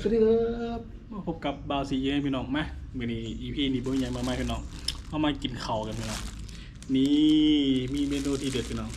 สวัสดีครับมาพบกับบาวซีเย็นพี่น้องมาเมื่อนี้อีพีนี้บ่มีหยังมากมายพี่น้องเอามากินข้าวกันพี่น้องนี่มีเมนูที่เด็ดพี่น้อง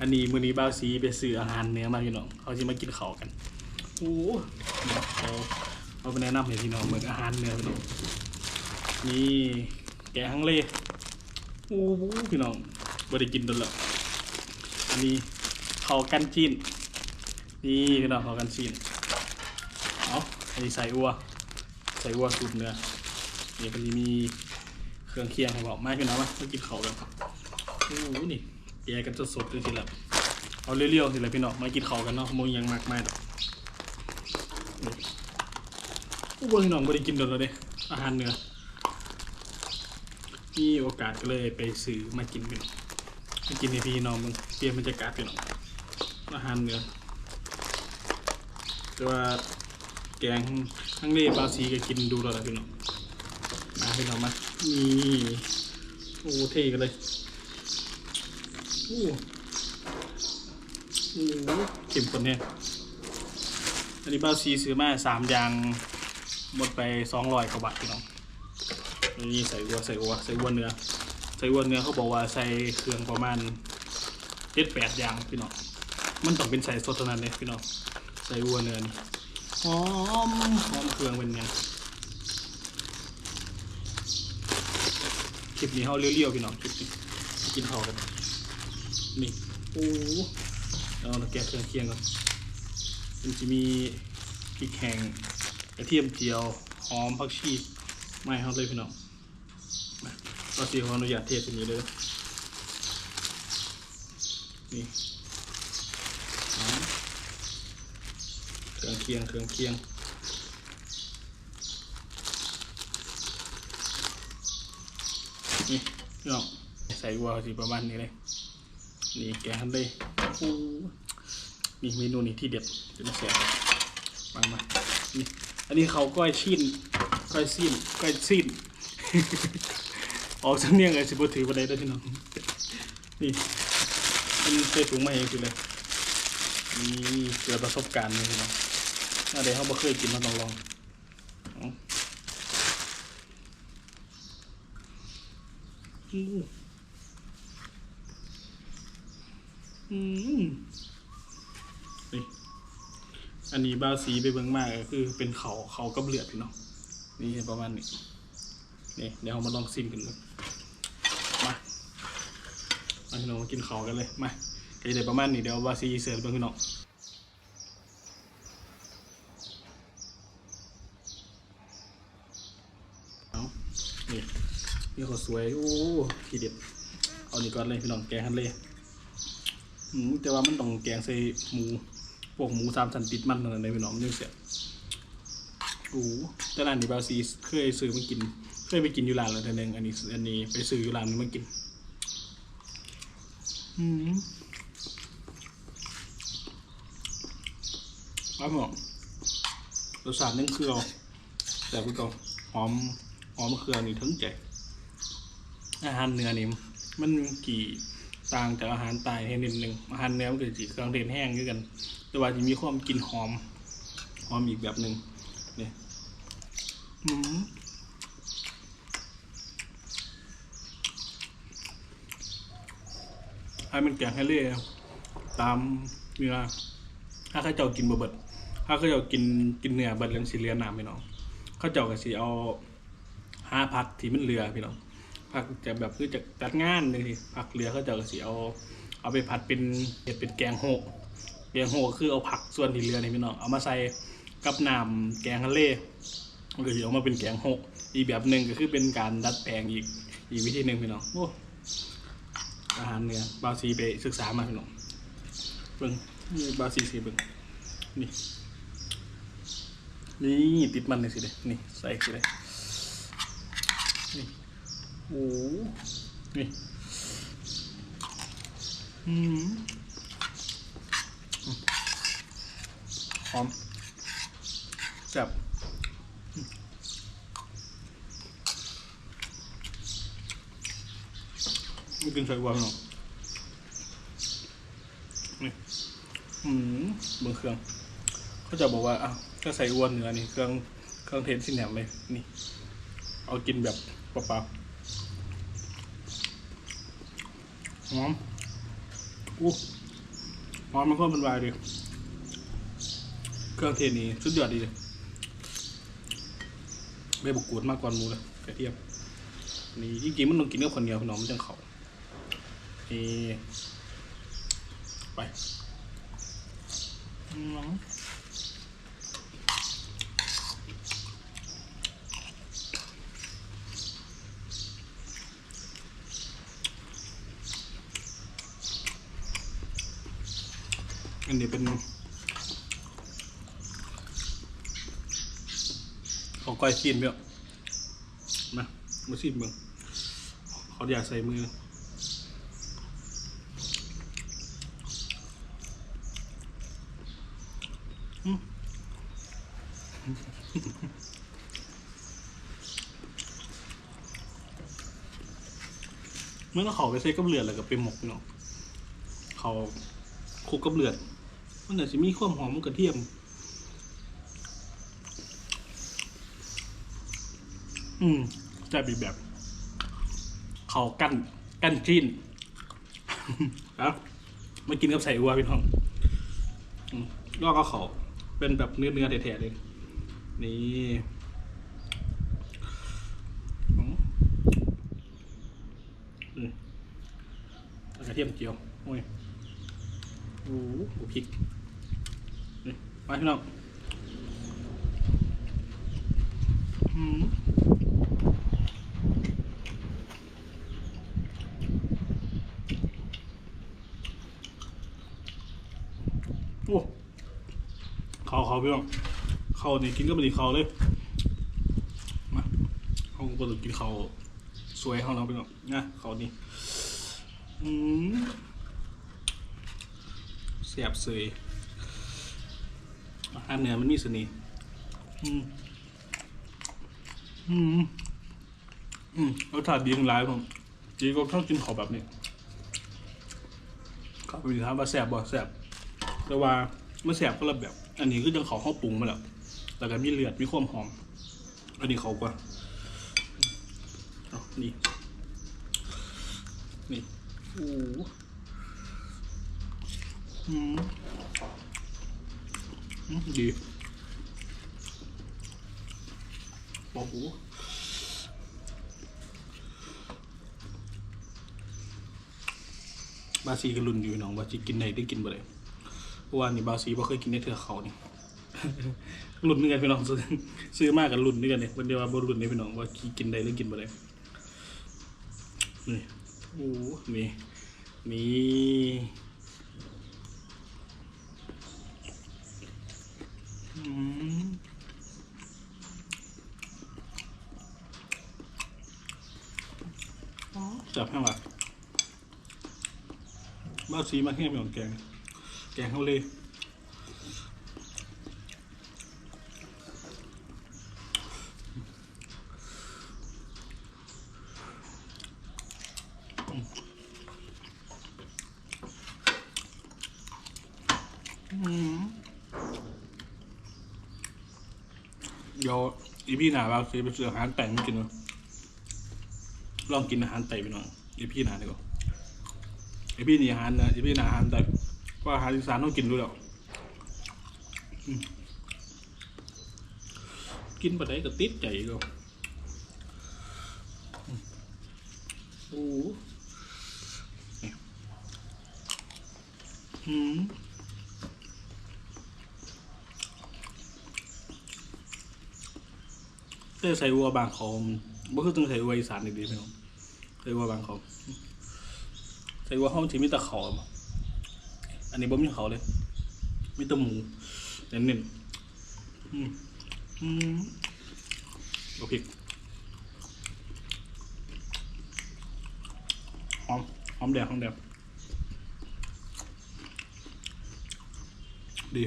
อันนี้มื้อนี้บาวซีไปซื้ออาหารเนื้อมาพี่น้องเขาจะมากินข้าวกันโอ้เอาเอาไปแนะนำให้พี่น้องเหมือนอาหารเนื้อพี่น้องนี่แกงฮังเลโอ้โหพี่น้องบ่ได้กินโดนแล้วอันนี้ข้าวกันจีนนี่พี่น้องข้าวกันจีน อันนี้ใส่อัวใส่อัวสูบเนื้อนี่ก็จะมีเครื่องเคียงให้บอกมาพี่น้องมามากินเขากันโอ้โหนี่แกะกันสดๆเลยทีละเอาเรียวๆทีละพี่น้องมากินเขากันเนาะมึงยังมากมายดอกนี่โอ้โหพี่น้องไม่ได้กินโดนแล้วเด้อาหารเนื้อมีโอกาสก็เลยไปซื้อมากินพี่น้องมากินในพี่น้องมึงเปลี่ยนบรรยากาศพี่น้องอาหารเนื้อแต่ว่า แกงทั้งเล่บาซีก็กินดูแล้วนะพี่น้องมาพี่น้องมานี่โอ้เท่กันเลยโอ้โหเข็มข้นเนี่ยอันนี้บาซีซื้อมาสามอย่างหมดไปสองร้อยกว่าบาทพี่น้องนี่ใส่วัวใส่วัวใส่วัวเนื้อใส่วัวเนื้อเขาบอกว่าใส่เครื่องประมาณเจ็ดแปดอย่างพี่น้องมันต้องเป็นใส่สดเท่านั้นเลยพี่น้องใส่วัวเนื้อนี่ หอมหอมเครื่องเป็นไงคลิปนี้เขาเลี้ยวๆพี่น้องคลิปนี้กินข้ากัน นี่โอ้เอาเราแกะเครื่องเคียงก่อนมันจะมีพริกแห้งกระเทียมเจียวหอมผักชีไม่เขาเลยพี่น้องมาเราสีขออนุญาตเทสตรงนี้เลยนี่หอม เครื่องเคียงเครื่องเคียงนี่ยน้องใส่วัวสิประมาณนี้เลยนี่แกงเลยโอ้นี่เมนูนี้ที่เด็ดจะมาเสียมามานี่อันนี้เขาก้อยชิ้นก้อยสิ้นก้อยสิ้น ออกสำเนียงเลยสิบถือประเดี๋ยวพี่น้องนี่มันใส่ถุงมาเองสิเลยนี่เกิดประสบการณ์เลยพี่น้อง อะไรเขาบ่เคยกินมาต้องลองอาอู้อืมนี่อันนี้บ้าวสีไปเบิ่งมากก็คือเป็นเขาเขากับเลือดพี่น้องนี่ประมาณนี้นี่เดี๋ยวเรามาลองซิมกันดูมามาพี่น้องมากินเขากันเลยมาก็จะได้ประมาณนี้เดี๋ยวบ้าวสีเสิร์ฟเบิ่งพี่น้อง เอานี่นี่เขา สวย โอ้ทีเด็ด เอานี่ก่อนเลยพี่น้องแกงฮันเลยอืมแต่ว่ามันต้องแกงใส่หมูพวกหมูสามสันติดมันนั่นเลพี่น้องนยังเสียโอ้แต่ร้านนี้บาซีเคยซื้อมากิน เคยไปกินอยู่ร้านแล้วแต่หนึงอันนี้อันนี้ไปซื้ออยู่ร้านนี้มากิน อืมครับผมรสชาตินึ่งเครือแต่พี่กองหอมหอมเครือนี่ถึงใจ อาหารเนื้อนี่มันกี่ต่างจากอาหารตายให้นิดหนึ่งอาหารเนื้อมันกิดจากเครื่องเทศแห้งด้วยกัน แต่ว่าจะมีความกลิ่นหอม หอมอีกแบบหนึ่งเนี่ยอืมให้มันแกงให้เล่ตามเนื้อถ้าข้าเจ้ากินบะเบิดถ้าข้าเจ้ากินกินเนื้อเบิดเรื่องสีเลือน้ำพี่น้องข้าเจ้าก็สิเอาห้าพักที่มันเหลือพี่น้อง พักจะแบบคือจะจัดงานเลยทีพักเหลือเขาเจ้าก็สิเอา เอาไปผัดเป็นเห็ดเป็นแกงโฮะแกงโฮะคือเอาผักส่วนที่เหลือนี่พี่น้องเอามาใส่กับน้ำแกงทะเลมันก็จะออกมาเป็นแกงโฮะอีกแบบหนึ่งก็คือเป็นการดัดแปลงอีกอีกวิธีหนึ่งพี่น้องโอ้อาหารเนื้อบาซีไปศึกษามาพี่น้องเบิ่งนี่บาซีสีเบิ่งนี่นี่ติดมันเลยสิเลยนี่ใส่สิเลยนี่ โอ้โหนี่อืมหอมแซ่บไม่กินใส่วานหรอกนี่อืมเบิ่งเครื่อง เขาจะบอกว่าอ้าวก็ใส่อ้วนเนื้อนี่เครื่องเครื่องเทนสิแหนมเลยนี่ เอากินแบบเปล่าๆ หอมอู้หอมมันก็มันวายดีเครื่องเทนนี่สุดยอดดีเลยใบบุกกูดมากกว่ามูเลยกระเทียมนี่จริงๆมันต้องกินกับคนเดียวพี่น้องมันจังเขานี่ไปอืม อันนี้เป็นของก้อยซีนเบี้ยมามาซีนเมืองเขาอยากใส่มือเมื่อเราเขาไปใส่กับเลือดแล้วก็ไปหมกเนาะเขาคุกกับเลือด มันอาจจะมีความหอมกระเทียม อืมจะบีแบบเขากั้นกั้นจีนครับมากินกับใส่อัวพี่น้องอืมลอกก็เขาเป็นแบบเนื้อเนื้อแท้ๆเลย นี่อืมอืมแล้วกระเทียมเจียว โอ้ย โอ้โหพริก นี่มาพี่น้องโอ้เขาเขาพี่น้องเขานี่กินก็ไม่ดีเขาเลยมาเขาก็ต้องกินเขาสวยเขาเราพี่น้องนะเขานี่อืมเสียบเสย อาหารเหนือมันมีเสน่ห์อืม อืม อืมรสชาติดีทั้งหลายผมดีก็ชอบกินขอแบบนี้ก็ไปถามว่าแสบบ่แสบแต่ว่าเมื่อแสบก็ละแบบ อันนี้คือจังเขาข้าวปรุงมาแล้วแล้วก็มีเลือดมีความหอม อันนี้เขากว่าเอานี่ นี่ โอ้อืม ดีโอ้โหบาซีก็รุนอยู่น้องว่าจะกินไหนได้กินบ่ได้เพราะว่านี่บาซีบ่เคยกินในเถื่อเขานี่รุ่นนี่กันพี่น้องซื้อซื้อมากกับรุ่นนี่กันเนี่ยวันเดียวว่าบ่รุ่นนี่พี่น้องว่ากินได้หรือกินบ่ได้นี่โอ้โหนี่นี่ อืมจับให้มาบ้าซีมาให้เป็นของแกง แกงเขาเลยอืม ดี๋ยวอีพี่หนาเราซื้อไปซื้ออาหารแต่งมากินเนาะลองกินอาหารไต่ไปหน่อยอีพี่หนาดีกว่าอีพี่นี่อาหารนะอีพี่หนาอาหารไต่เพราะอาหารอีสานต้องกินด้วยแล้วอืมกินไปไหนก็ติดใจก็โอ้อืม ใส่วัวบางเขาบ่คือต้องใส่วัวอีสานดีๆพี่น้องใส่วัวบางเขาใส่วัวห้องที่มีแต่เขาอะอันนี้บ่มีเขาเลยมีแต่หมูเน้นๆอืมอืมเอาพริกหอมหอมแดงหอมแดงดี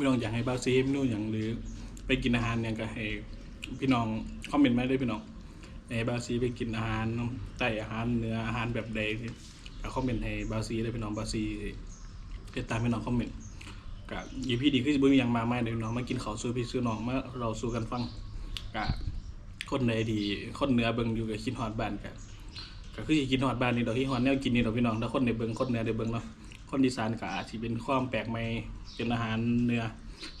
พี่น้องอยากให้บาซีพี่น้องอย่างหรือไปกินอาหารเนี่ยก็ให้พี่น้องคอมเมนต์มาได้พี่น้องให้บาซีไปกินอาหารไต่อาหารเนื้ออาหารแบบใดก็คอมเมนต์ให้บาซีได้พี่น้องบาซีติดตามพี่น้องคอมเมนต์กับยีพี่ดีคือจะบ่มีหยังมาใหม่เด้พี่น้องมากินข้าวสู้พี่สู้น้องมาเราสู้กันฟังกับคนใดดีคนเนื้อเบิ่งอยู่กับคิดฮอดบ้านกันก็คือกินฮอดบ้านนี่ดอกที่ฮอดแนวกินนี่ดอกพี่น้องถ้าคนได้เบิ่งคนเนื้อได้เบิ่งเนาะ คนอีสานก็อาจสิเป็นความแปลกใหม่เป็นอาหารเนื้อ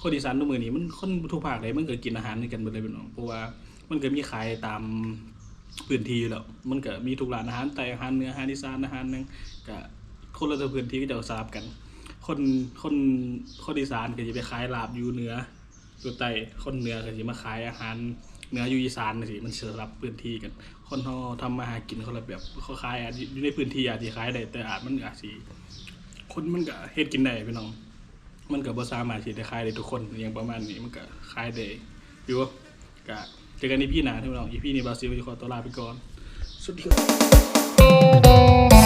คนอีสานทุกมือนี้มันคนทุกภาคเลยมันก็กินอาหารด้วยกันหมดเลยพี่น้องเพราะว่ามันก็มีขายตามพื้นที่แล้วมันก็มีทุกร้านอาหารแต่อาหารเนื้ออาหารอีสานอาหารหนึงก็คนละพื้นที่ก็จะสลับกัน คนคนคนอีสานก็จะไปขายลาบอยู่เนืออยู่ใต้คนเนื้อก็สิมาขายอาหารเนืออยู่อีสานสิมันสลับพื้นที่กัน คนเขาทำมาหากินคนละแบบเขาขายอยู่ในพื้นที่อาจจะขายได้แต่อาจมันอาจสิ คนมันก็เฮ็ดกินได้พี่น้อง มันก็บ่สามารถที่จะขายได้ทุกคนอย่างประมาณนี้มันก็ขายได้อยู่ก็เจอกันในพี่หน้าพี่น้องอีพี่นี้บาซิลจะขอตัวลาไปก่อน สวัสดีครับ